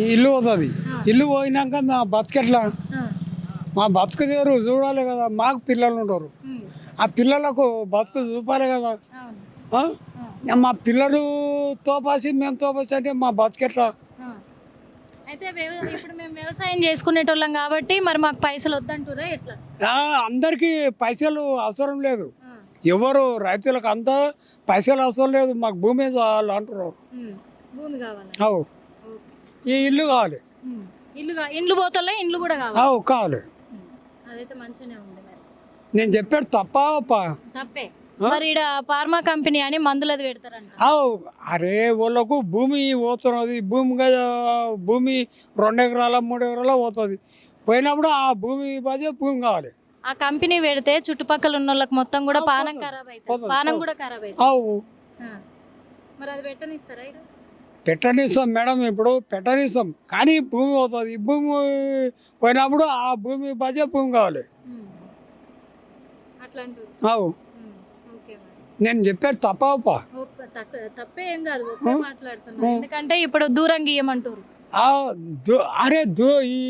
ఈ ఇల్లు పోతుంది. ఇల్లు పోయినాక మా బతికెట్లా. మా బతుకు తీరు చూడాలి కదా మాకు పిల్లలు ఉమ్. ఆ పిల్లలకు బతుకు చూపాలి కదా? మా పిల్లలు తోపాసి మేము తోపాసి అంటే మా బతికెట్లా. అయితే ఇప్పుడు మేము వ్యవసాయం చేసుకునేటోళ్ళం కాబట్టి మరి మాకు పైసలు వద్దంటురా ఎట్లా? అందరికీ పైసలు అవసరం లేదు. ఎవరు రైతులకు అంతా పైసలు అవసరం లేదు. మాకు భూమి చాలు అంటున్నారు. భూమి కావాలి? ఈ ఇల్లు కావాలి. ఇల్లు ఇండ్లు పోతలే ఇండ్లు కూడా కావాలి. కావాలి. అదైతే మంచిగానే ఉంది మరి. నేను చెప్పాడు తప్ప తప్పే. మరి ఈడ ఫార్మా కంపెనీ అని మందులది పెడతారంట. అవు అరే వాళ్ళకు భూమి పోతున్నది. భూమి కదా భూమి రెండు ఎకరాల మూడు ఎకరాల పోతుంది. పోయినప్పుడు ఆ భూమి బాధ్యత భూమి కావాలి. ఆ కంపెనీ పెడితే చుట్టుపక్కల ఉన్న వాళ్ళకి మొత్తం కూడా పానం. ఖరాబ్ అవుతుంది పానం. కూడా ఖరాబ్ అవుతుంది. మరి అది పెట్టనిస్తారా? పెట్టనిస్తాం మేడం ఇప్పుడు పెట్టనిస్తాం కానీ భూమి పోతుంది ఈ భూమి పోయినప్పుడు ఆ భూమి బాధ్యత భూమి కావాలి. అవు నేను చెప్పాడు తప్ప ఏం కాదు ఎందుకంటే ఇప్పుడు దూరం గీయమంటారు. ఆ దు- అరే దు ఈ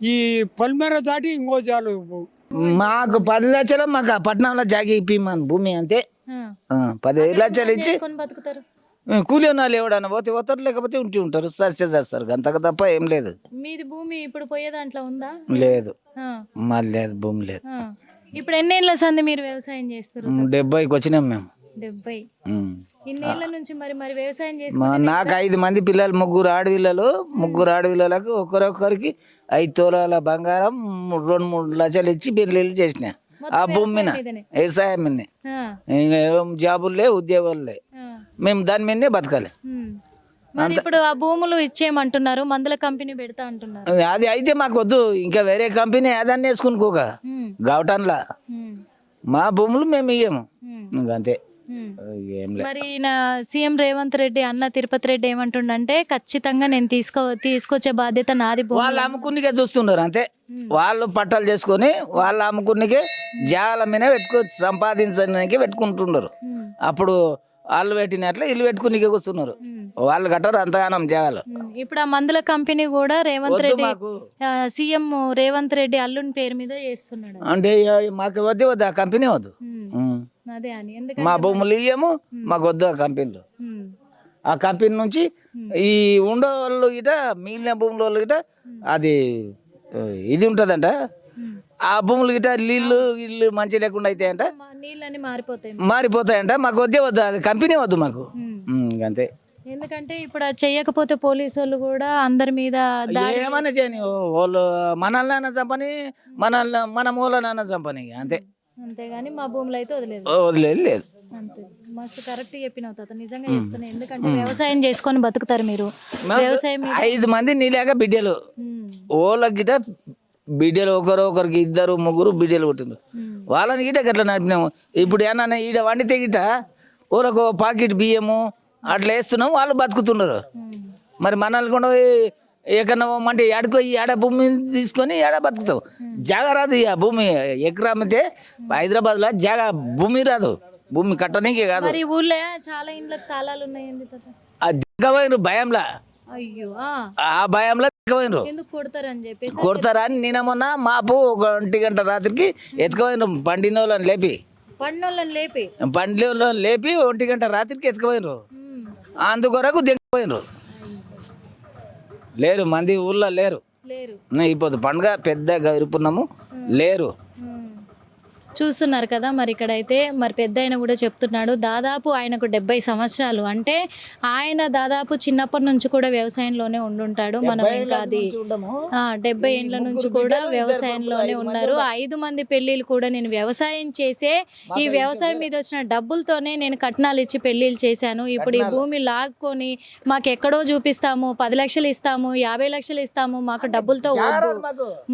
ఈ పొలిమేర దాటి ఇంకో చాలు మాకు పది లక్షలు మాకు ఆ పట్టణంలో జాగి ఇప్పిమని భూమి అంతే ఆ. ఆ, పది లక్షలు ఇచ్చి. బతుకుతారు. కూలి వాళ్ళు ఎవడన్నా పోతే పోతారు లేకపోతే ఉంటి ఉంటారు సరిచే చేస్తారు అంతకు తప్ప ఏం లేదు మీది భూమి ఇప్పుడు పోయే దాంట్లో ఉందా లేదు. మాది లేదు భూమి లేదు. ఇప్పుడు ఎన్నేళ్ళ సంది మీరు వ్యవసాయం చేస్తారు డెబ్బైకి వచ్చినాం మేము డెబ్బై. ఇన్నేళ్ళ నుంచి మరి మరి వ్యవసాయం చేసుకుంటే నాకు ఐదు మంది పిల్లలు ముగ్గురు ఆడపిల్లలు ముగ్గురు ఆడపిల్లలకు ఒకరొకరికి ఐదు తోలాల బంగారం రెండు మూడు లక్షలు ఇచ్చి పెళ్ళిళ్ళు చేసిన ఆ భూమి మీద. వ్యవసాయం. ఇంకా ఏం జాబులు లేవు ఉద్యోగాలు ఆ. మేము దాని మీదనే బతకాలి. మరి ఇప్పుడు ఆ భూములు ఇచ్చేయమంటున్నారు మందుల కంపెనీ పెడతా అంటున్నారు. అది అయితే మాకు వద్దు. ఇంకా వేరే కంపెనీ ఏదన్నా వేసుకుని కోక. గావటంలా. మా భూములు మేము ఇయ్యము. అంతే. మరి నా సీఎం రేవంత్ రెడ్డి అన్న తిరుపతి రెడ్డి ఏమంటుండంటే ఖచ్చితంగా నేను తీసుకో తీసుకొచ్చే బాధ్యత నాది వాళ్ళు అమ్ముకునికే చూస్తున్నారు అంతే. వాళ్ళు పట్టాలు చేసుకొని వాళ్ళు అమ్ముకునికే జాల మీద పెట్టుకో సంపాదించడానికి పెట్టుకుంటున్నారు. అప్పుడు వాళ్ళు పెట్టినట్లు ఇల్లు పెట్టుకునికే కూర్చున్నారు. వాళ్ళు కట్టరు అంతగానం ఉమ్. ఇప్పుడు ఆ మందుల కంపెనీ కూడా రేవంత్ రెడ్డి సీఎం రేవంత్ రెడ్డి అల్లుని పేరు మీద చేస్తున్నాడు. అంటే మాకు వద్దు వద్దు ఆ కంపెనీ వద్దు. మా భూములు ఇయ్యము మాకు వద్దు ఆ కంపెనీలు. ఆ కంపెనీ నుంచి ఈ ఉండే వాళ్ళు గిట మిగిలిన భూముల వాళ్ళు గిట అది ఇది ఉంటుందంట. ఆ భూములు గిట నీళ్ళు ఇల్లు మంచి లేకుండా అవుతాయంట నీళ్ళని మారిపోతాయి మారిపోతాయంట. మాకు వద్దే వద్దు అది కంపెనీ వద్దు మాకు. అంతే ఎందుకంటే ఇప్పుడు అది చెయ్యకపోతే పోలీసు వాళ్ళు కూడా అందరి మీద ఏమన్నా చేయని వాళ్ళు మనల్ని చంపని మనల్ని మన మూలనైనా చంపని అంతే. అంతేగాని మా భూములు అయితే వదిలేదు. వదిలేదు లేదు. అంతే. మస్తు కరెక్ట్ చెప్పినావు తాత నిజంగా చెప్తున్నా. ఎందుకంటే వ్యవసాయం చేసుకొని బతుకుతారు మీరు. వ్యవసాయం ఐదు మంది నీలాగా బిడ్డలు. ఉమ్. ఓళ్ళకి గిట బిడ్డలు ఒకరు ఒకరికి ఇద్దరు ముగ్గురు బిడ్డలు పుట్టిండ్రు. ఉమ్. వాళ్ళని గిట గట్లా నడిపినాము. ఇప్పుడు ఏమన్నా ఈడ వండితే గిట ఊరకు పాకెట్ బియ్యము అట్లా వేస్తున్నాం వాళ్ళు బతుకుతున్నారు. మరి మనల్ని కూడా ఎక్కడన్నా అంటే ఏడకో ఈ ఏడ భూమి తీసుకొని ఏడ బతుకుతావు. జాగ రాదు ఇక భూమి. ఎకరా అమ్మితే హైదరాబాద్లో జాగ భూమి రాదు. భూమి కట్టనీకే కాదు. ఊళ్ళో చాలా ఇండ్లకు తాళాలు ఉన్నాయండి దిగ్గపోయినరు భయంలా. అయ్యో ఆ. భయంలో దిగ్గపోయినరు ఎందుకు కొడతారని చెప్పేసి కొడతారా అని నిన్న మొన్న మాపు ఒక ఒంటి గంట రాత్రికి ఎత్తుకుపోయినరు బండిన వాళ్ళని లేపి. పడినోళ్ళని లేపి. బండి వాళ్ళని లేపి ఒంటి గంట రాత్రికి ఎత్తుకుపోయినరు. అందుకొరకు దిగిపోయినరు లేరు మంది ఊళ్ళో లేరు. లేరు. ఇప్పుడు పండుగ పెద్ద గరుపున్నాము లేరు. చూస్తున్నారు కదా మరి ఇక్కడైతే మరి పెద్ద ఆయన కూడా చెప్తున్నాడు దాదాపు ఆయనకు డెబ్బై సంవత్సరాలు. అంటే ఆయన దాదాపు చిన్నప్పటి నుంచి కూడా వ్యవసాయంలోనే ఉండుంటాడు. మనం ఇంకా అది డెబ్బై ఏండ్ల నుంచి కూడా వ్యవసాయంలోనే ఉన్నారు. ఐదు మంది పెళ్ళిళ్ళు కూడా నేను వ్యవసాయం చేసే ఈ వ్యవసాయం మీద వచ్చిన డబ్బులతోనే నేను కట్నాలు ఇచ్చి పెళ్ళిళ్ళు చేశాను. ఇప్పుడు ఈ భూమి లాక్కొని మాకు ఎక్కడో చూపిస్తాము పది లక్షలు ఇస్తాము యాభై లక్షలు ఇస్తాము మాకు డబ్బులతో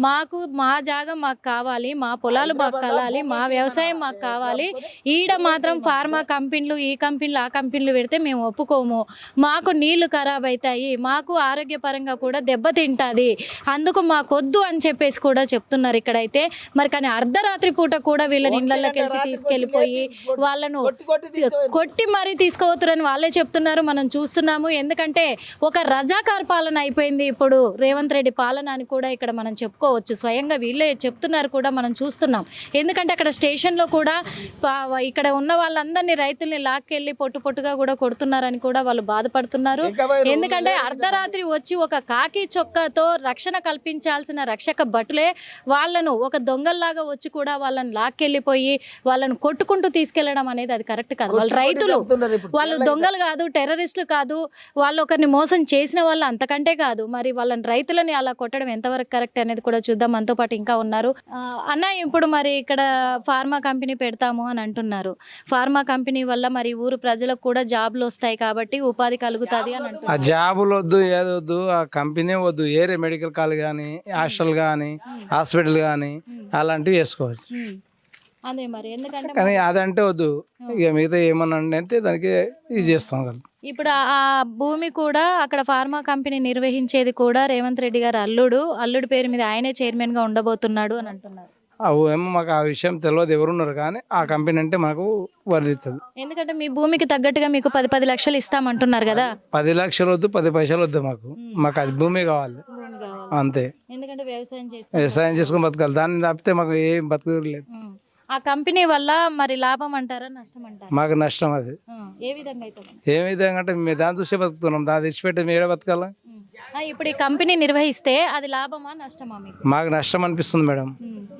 మాకు. మా జాగా మాకు కావాలి మా పొలాలు మాకు కావాలి మా వ్యవసాయం మాకు కావాలి. ఈడ మాత్రం ఫార్మా కంపెనీలు ఈ కంపెనీలు ఆ కంపెనీలు పెడితే మేము ఒప్పుకోము. మాకు నీళ్ళు ఖరాబ్ అవుతాయి మాకు ఆరోగ్యపరంగా కూడా దెబ్బతింటుంది అందుకు మాకొద్దు అని చెప్పేసి కూడా చెప్తున్నారు ఇక్కడైతే. మరి కానీ అర్ధరాత్రి పూట కూడా వీళ్ళని ఇళ్ళకి వెళ్ళి తీసుకెళ్ళిపోయి వాళ్ళను కొట్టి మరీ తీసుకుపోతారని వాళ్ళే చెప్తున్నారు. మనం చూస్తున్నాము. ఎందుకంటే ఒక రజాకార్ పాలన అయిపోయింది ఇప్పుడు. రేవంత్ రెడ్డి పాలన అని కూడా ఇక్కడ మనం చెప్పుకోవచ్చు. స్వయంగా వీళ్ళే చెప్తున్నారు కూడా మనం చూస్తున్నాం. ఎందుకంటే అక్కడ స్టేషన్లో కూడా ఇక్కడ ఉన్న వాళ్ళందరినీ రైతుల్ని లాక్కెళ్ళి పొట్టు పొట్టుగా కూడా కొడుతున్నారని కూడా వాళ్ళు బాధపడుతున్నారు. ఎందుకంటే అర్ధరాత్రి వచ్చి ఒక కాకి చొక్కాతో రక్షణ కల్పించాల్సిన రక్షక భటులే వాళ్ళను ఒక దొంగల్లాగా వచ్చి కూడా వాళ్ళని లాక్కెళ్ళిపోయి వాళ్ళని కొట్టుకుంటూ తీసుకెళ్ళడం అనేది అది కరెక్ట్ కాదు. వాళ్ళు రైతులు. వాళ్ళు దొంగలు కాదు టెర్రరిస్టులు కాదు వాళ్ళు ఒకరిని మోసం చేసిన వాళ్ళు అంతకంటే కాదు. మరి వాళ్ళని రైతులని అలా కొట్టడం ఎంతవరకు కరెక్ట్ అనేది కూడా చూద్దాం. మనతో పాటు ఇంకా ఉన్నారు. అన్న ఇప్పుడు మరి ఇక్కడ ఫార్మా కంపెనీ పెడతాము అని అంటున్నారు. ఫార్మా కంపెనీ వల్ల మరి ఊరు ప్రజలకు కూడా జాబ్లు వస్తాయి కాబట్టి ఉపాధి కలుగుతుంది అని ఆ అంటున్నారు. జాబులు వద్దు ఏది వద్దు ఆ కంపెనీ వద్దు ఏరే మెడికల్ కాలేజ్ కానీ హాస్టల్ కానీ హాస్పిటల్ కానీ అలాంటివి వేసుకోవచ్చు ఉమ్. అదే మరి ఎందుకంటే కానీ అదంటే వద్దు. ఇక మిగతా ఏమన్నా అంటే దానికి ఇది చేస్తాం కదా. ఇప్పుడు ఆ- ఆ భూమి కూడా అక్కడ ఫార్మా కంపెనీ నిర్వహించేది కూడా రేవంత్ రెడ్డి గారు అల్లుడు. అల్లుడు పేరు మీద ఆయనే చైర్మన్గా ఉండబోతున్నాడు అని అంటున్నారు. ఏమో మాకు ఆ విషయం తెలియదు ఎవరున్నారు కానీ ఆ కంపెనీ అంటే మాకు వర్ధిస్తుంది ఎందుకంటే మీ భూమికి తగ్గట్టుగా మీకు పది పది లక్షలు ఇస్తామంటున్నారు కదా? పది లక్షలు వద్దు పది పైసలు వద్దు మాకు. మాకు అది భూమి కావాలి. అంతే. ఎందుకంటే వ్యవసాయం చేసి వ్యవసాయం చేసుకొని బతకాలి. దాన్ని తప్పితే మాకు ఏం బతుకు లేదు. ఉమ్. ఆ కంపెనీ వల్ల మరి లాభం అంటారా నష్టం అంటారా? మాకు నష్టం అది. ఏ విధంగా ఏ విధంగా అంటే మేము దాన్ని చూసే బతుకుతున్నాం. దాన్ని తెచ్చిపెట్టి మేము ఏడ బతకాలా? ఇప్పుడు ఈ కంపెనీ నిర్వహిస్తే అది లాభమా నష్టమా మీకు మాకు నష్టం అనిపిస్తుంది మేడం.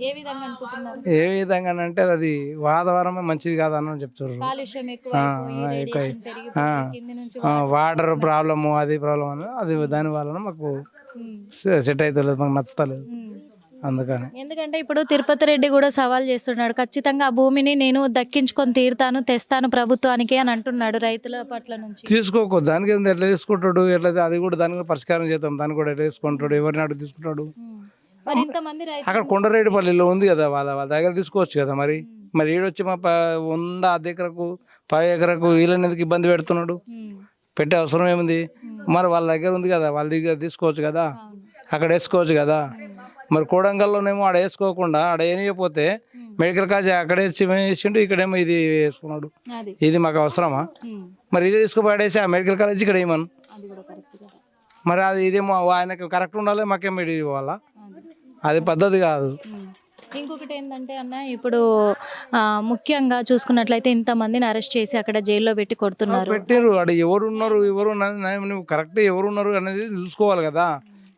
ఏ విధంగా అనుకుంటున్నారు ఏ విధంగా అంటే అది వాతావరణమే మంచిది కాదని చెప్తారు కాలుష్యం ఎక్కువ ఆ, అయిపోయి, ఎక్కువ రేడియేషన్ పెరిగిపోయి, కింది నుంచి వాటర్ ప్రాబ్లము అది ప్రాబ్లం అని అది దాని వలన మాకు. సెట్ అవుతలేదు మాకు నచ్చతలేదు ఉమ్. అందుకని. ఎందుకంటే ఇప్పుడు తిరుపతి రెడ్డి కూడా సవాల్ చేస్తున్నాడు ఖచ్చితంగా ఆ భూమిని నేను దక్కించుకొని తీరుతాను తెస్తాను ప్రభుత్వానికి అని అంటున్నాడు రైతుల పట్ల నుంచి. తీసుకోకు దానికి ఎట్లా తీసుకుంటాడు ఎట్లా అది కూడా దానికి పరిష్కారం చేద్దాం దాన్ని కూడా ఎట్లా తీసుకుంటాడు ఎవరిని అడుగు తీసుకుంటాడు? అక్కడ కొండరేడుపల్లిలో ఉంది కదా వాళ్ళ వాళ్ళ దగ్గర తీసుకోవచ్చు కదా మరి? మరి ఈడొచ్చి మా ప- వంద అర్ధ ఎకరకు పది ఎకరకు వీళ్ళని ఎందుకు ఇబ్బంది పెడుతున్నాడు. పెట్టే అవసరం ఏముంది? మరి వాళ్ళ దగ్గర ఉంది కదా వాళ్ళ దగ్గర తీసుకోవచ్చు కదా. అక్కడ వేసుకోవచ్చు కదా? మరి కోడంగల్లోనేమో ఆడ వేసుకోకుండా ఆడ వేయకపోతే మెడికల్ కాలేజ్ అక్కడ వేసి వేసిండు ఇక్కడేమో ఇది వేసుకున్నాడు. ఇది మాకు అవసరమా. మరి ఇది తీసుకుపోయాడేసి ఆ మెడికల్ కాలేజ్ ఇక్కడ వేయమను. మరి అది ఇదేమో ఆయనకు కరెక్ట్ ఉండాలి మాకేమో ఇది ఇవ్వాలా? అది. పద్ధతి కాదు. ఇంకొకటి ఏంటంటే అన్న ఇప్పుడు ముఖ్యంగా చూసుకున్నట్లయితే ఇంతమందిని అరెస్ట్ చేసి అక్కడ జైల్లో పెట్టి కొడుతున్నారు. పెట్టారు ఆడ ఎవరు ఉన్నారు ఎవరు నువ్వు కరెక్ట్ ఎవరు ఉన్నారు అనేది చూసుకోవాలి కదా.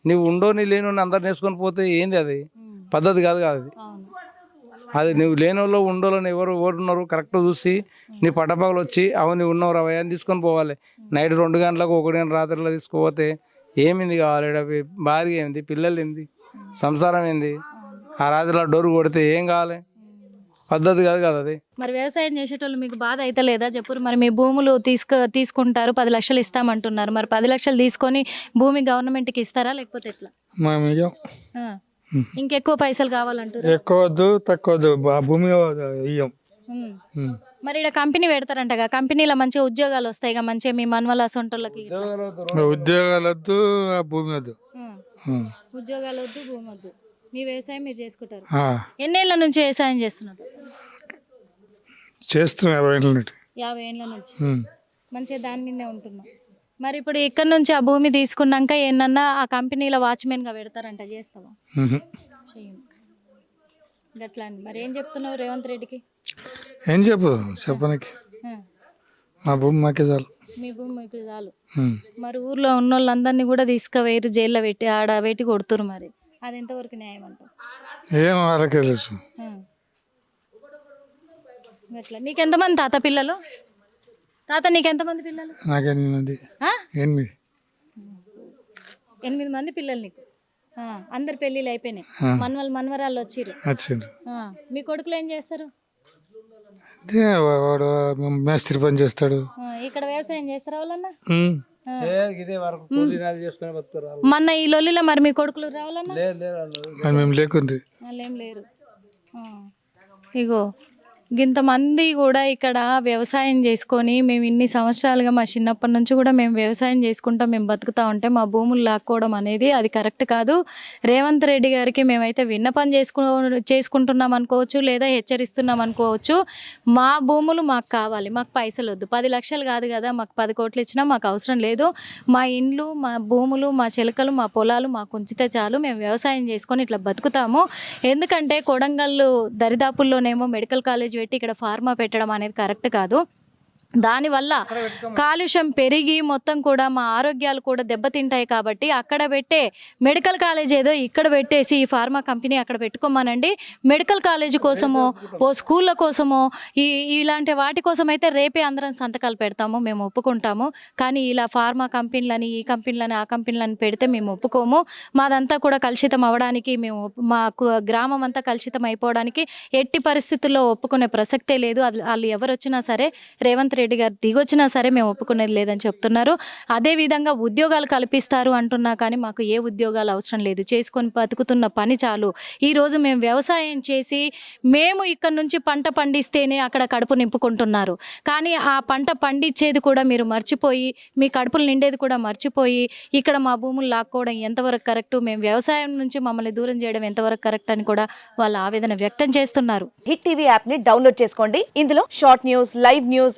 నువ్వు ఉండో నీ లేను అందరిని వేసుకొని పోతే ఏంది అది. పద్ధతి కాదు కాదు అది. అది నువ్వు లేనోళ్ళు ఉండోళ్ళని ఎవరు ఎవరు ఉన్నారు కరెక్ట్ చూసి నీ పట్టపగలు వచ్చి అవు నువ్వు ఉన్నావు రా అని తీసుకొని పోవాలి. నైట్ రెండు గంటలకు ఒకటి గంట రాత్రిలో తీసుకుపోతే ఏమింది కావాలి? పి- భార్య ఏంది? పిల్లలు ఏంది? సంసారం ఏంది? ఆ రాత్రిలో డోరు కొడితే ఏం కావాలి? పద్ధతి కాదు కదా అది మరి వ్యవసాయం చేసేటోళ్ళు మీకు బాధ అయితే లేదా చెప్పురు మరి మీ భూములు తీసుకు తీసుకుంటారు పది లక్షలు ఇస్తామంటున్నారు మరి పది లక్షలు తీసుకొని భూమి గవర్నమెంట్కి ఇస్తారా లేకపోతే ఎట్లా మేము ఇయ్యం. ఆ. ఇంకెక్కువ పైసలు కావాలంటారు ఎక్కువ వద్దు తక్కువ వద్దు భూమి ఇయ్యం ఉమ్. ఉమ్. మరి ఇక్కడ కంపెనీ పెడతారంటగా కంపెనీలో మంచిగా ఉద్యోగాలు వస్తాయి ఇక మంచిగా మీ మన్వల సొంటోళ్ళకి ఉద్యోగాలు వద్దు ఆ భూమి వద్దు. ఉమ్. ఉద్యోగాలు వద్దు భూమి వద్దు మీ వ్యవసాయం మీరు చేసుకుంటారు. ఎన్నేళ్ళ నుంచి వ్యవసాయం చేస్తున్నారు? చేస్తున్నాం యాభై ఏళ్ళ నుండి. యాభై ఏళ్ళ నుంచి. మంచిగా దాని మీదే ఉంటున్నాం. మరి ఇప్పుడు ఇక్కడ నుంచి ఆ భూమి తీసుకున్నాక ఏంటన్నా ఆ కంపెనీలో వాచ్మెన్గా పెడతారంట చేస్తావా? గట్లా మరి ఏం చెప్తున్నావు రేవంత్ రెడ్డికి? ఏం చెప్పు చెప్పనికి. మా భూమి మాకే చాలు. మీ భూమి మీకు చాలు. మరి ఊర్లో ఉన్న వాళ్ళందరినీ కూడా తీసుకువేరు జైల్లో పెట్టి ఆడ పెట్టి కొడుతురు మరి. అది ఎంతవరకు న్యాయం అంటావు? ఏం వాళ్ళకే తెలుసు. ఆ. గట్లా. నీకెంతమంది తాత పిల్లలు? తాత నీకెంతమంది పిల్లలు? నాకు ఎనిమిది? ఎనిమిది. ఎనిమిది మంది పిల్లలు నీకు? ఆ, అందరు పెళ్ళిళ్ళు అయిపోయినాయి. మనవలు మనవరాళ్ళు వచ్చిర్రు. వచ్చిండ్రు ఆ, మీ కొడుకులు ఏం చేస్తారు? వాడు మేస్త్రి పని చేస్తాడు. ఆ, ఇక్కడ వ్యవసాయం చేస్తారా వాళ్ళన్నా? ఉమ్. ఇదే వరకు కూలీనాలు చేసుకొని బతుకుతారు వాళ్ళు. మొన్న ఈ లొల్లిలో మరి మీ కొడుకులు రావాలన్నా లేదు లేదు వాళ్ళు. మరి మేము లేకుండ్రి వాళ్ళు ఏం లేరు ఆ. ఇగో ఇంతమంది కూడా ఇక్కడ వ్యవసాయం చేసుకొని మేము ఇన్ని సంవత్సరాలుగా మా చిన్నప్పటి నుంచి కూడా మేము వ్యవసాయం చేసుకుంటాం మేము బతుకుతా ఉంటే మా భూములు లాక్కోవడం అనేది అది కరెక్ట్ కాదు. రేవంత్ రెడ్డి గారికి మేమైతే విన్నపం చేసుకు చేసుకుంటున్నాం అనుకోవచ్చు లేదా హెచ్చరిస్తున్నాం అనుకోవచ్చు. మా భూములు మాకు కావాలి మాకు పైసలు వద్దు. పది లక్షలు కాదు కదా మాకు పది కోట్లు ఇచ్చినా మాకు అవసరం లేదు. మా ఇండ్లు మా భూములు మా చిలకలు మా పొలాలు మాకు ఉంచితే చాలు. మేము వ్యవసాయం చేసుకొని ఇట్లా బతుకుతాము. ఎందుకంటే కొడంగల్ దరిదాపుల్లోనేమో మెడికల్ కాలేజ్ పెట్టి ఇక్కడ ఫార్మా పెట్టడం అనేది కరెక్ట్ కాదు. దానివల్ల కాలుష్యం పెరిగి మొత్తం కూడా మా ఆరోగ్యాలు కూడా దెబ్బతింటాయి కాబట్టి అక్కడ పెట్టే మెడికల్ కాలేజ్ ఏదో ఇక్కడ పెట్టేసి ఈ ఫార్మా కంపెనీ అక్కడ పెట్టుకోమనండి. మెడికల్ కాలేజ్ కోసమో ఓ స్కూళ్ళ కోసమో ఈ ఇలాంటి వాటి కోసం అయితే రేపే అందరం సంతకాలు పెడతాము మేము ఒప్పుకుంటాము. కానీ ఇలా ఫార్మా కంపెనీలని ఈ కంపెనీలని ఆ కంపెనీలని పెడితే మేము ఒప్పుకోము. మాదంతా కూడా కలుషితం అవ్వడానికి మేము మా గ్రామం అంతా కలుషితం అయిపోవడానికి ఎట్టి పరిస్థితుల్లో ఒప్పుకునే ప్రసక్తే లేదు. అది వాళ్ళు ఎవరు వచ్చినా సరే రేవంత్ రెడ్డి గారు దిగొచ్చినా సరే మేము ఒప్పుకునేది లేదని చెప్తున్నారు. అదే విధంగా ఉద్యోగాలు కల్పిస్తారు అంటున్నా కానీ మాకు ఏ ఉద్యోగాలు అవసరం లేదు. చేసుకొని బతుకుతున్న పని చాలు. ఈరోజు మేము వ్యవసాయం చేసి మేము ఇక్కడ నుంచి పంట పండిస్తేనే అక్కడ కడుపు నింపుకుంటున్నారు. కానీ ఆ పంట పండించేది కూడా మీరు మర్చిపోయి మీ కడుపులు నిండేది కూడా మర్చిపోయి ఇక్కడ మా భూములు లాక్కోవడం ఎంతవరకు కరెక్ట్? మేము వ్యవసాయం నుంచి మమ్మల్ని దూరం చేయడం ఎంతవరకు కరెక్ట్ అని కూడా వాళ్ళ ఆవేదన వ్యక్తం చేస్తున్నారు. హిట్ టీవీ యాప్ని డౌన్లోడ్ చేసుకోండి. ఇందులో short news live news